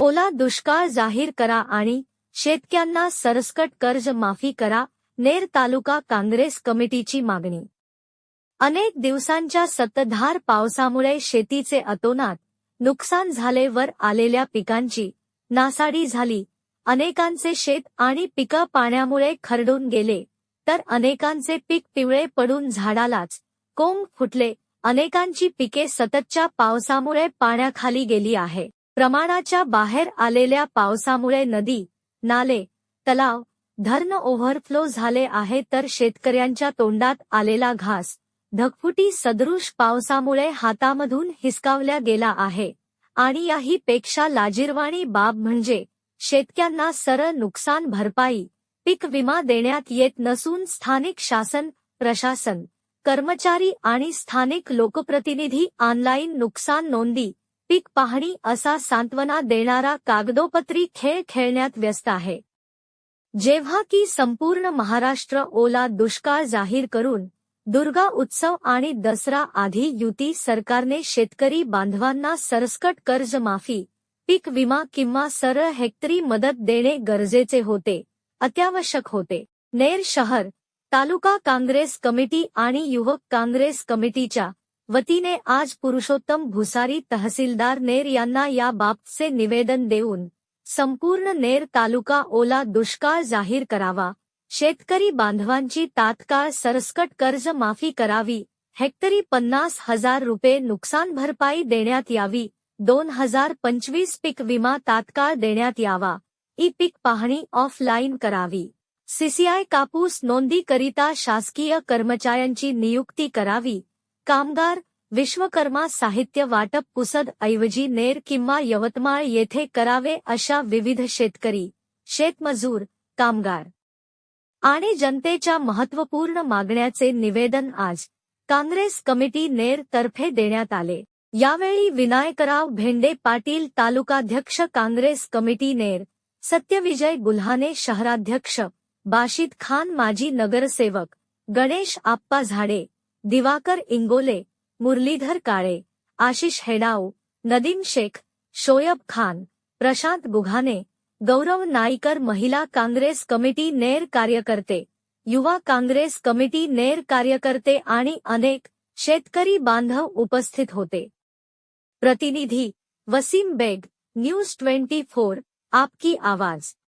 ओला दुष्काळ जाहीर करा आणि शेतकऱ्यांना सरसकट कर्ज माफी करा नेर तालुका काँग्रेस कमिटीची मागणी. अनेक दिवसांच्या सततधार पावसामुळे शेतीचे अतोनात नुकसान झाले वर आलेल्या पिकांची नासाडी झाली. अनेकांचे शेत आणि पिकं पाण्यामुळे खरडून गेले तर अनेकांचे पीक पिवळे पडून झाडालाच कोंब फुटले. अनेकांची पिके सततच्या पावसामुळे पाण्याखाली गेली आहे. प्रमाणाच्या बाहेर आलेल्या पावसामुळे नदी नाले तलाव धरण ओव्हरफ्लो झाले आहे तर शेतकऱ्यांच्या तोंडात आलेला घास ढगफुटी सदृश पावसामुळे हातामधून हिसकावल्या गेला आहे. आणि याही पेक्षा लाजीरवाणी बाब म्हणजे शेतक्यांना सरळ नुकसान भरपाई पीक विमा देण्यात येत नसून स्थानिक शासन प्रशासन कर्मचारी आणि स्थानिक लोकप्रतिनिधी ऑनलाईन नुकसान नोंदी पीक पाहणी असा सांत्वना देणारा कागदोपत्री खेळ खेळण्यात व्यस्त आहे. जेव्हा की संपूर्ण महाराष्ट्र ओला दुष्काळ जाहीर करून दुर्गा उत्सव आणि दसरा आधी युती सरकारने शेतकरी बांधवांना सरसकट कर्जमाफी पीक विमा किंवा सरळ हेक्टरी मदत देणे गरजेचे होते अत्यावश्यक होते. नेर शहर तालुका काँग्रेस कमिटी आणि युवक काँग्रेस कमिटीच्या वतीने आज पुरुषोत्तम भुसारी तहसीलदार नेर यांना बाबतचे निवेदन देऊन संपूर्ण नेर तालुका ओला दुष्काळ जाहीर करावा. शेतकरी बांधवांची तात्काळ सरसकट कर्ज माफ़ी करावी. हेक्टरी पन्नास हज़ार रुपये नुकसान भरपाई देण्यात यावी. दोन हज़ार पंचवीस पीक विमा तात्काळ देण्यात यावा. ई पीक पाहणी ऑफलाईन करावी. सीसीआय कापूस नोंदीकरिता शासकीय कर्मचाऱ्यांची नियुक्ती करावी. कामगार विश्वकर्मा साहित्य वाटप पुसद ऐवजी नेर किंवा यवतमाळ येथे करावे अशा विविध शेतकरी शेतमजूर कामगार आणि जनतेच्या महत्त्वपूर्ण मागण्याचे निवेदन आज काँग्रेस कमिटी नेर तर्फे देण्यात आले. यावेळी विनायकराव भेंडे पाटील तालुकाध्यक्ष काँग्रेस कमिटी नेर सत्यविजय गुल्हाने शहराध्यक्ष बाशिद खान माजी नगरसेवक गणेश आप्पा झाडे दिवाकर इंगोले, मुरलीधर काळे, आशिष हेडाऊ नदीम शेख शोयब खान, प्रशांत गुघाने, गौरव नाईकर महिला काँग्रेस कमिटी नेर कार्यकर्ते, युवा काँग्रेस कमिटी नेर कार्यकर्ते आणि अनेक शेतकरी बांधव उपस्थित होते. प्रतिनिधी Wasim Baig, news twenty four, आपकी आवाज़.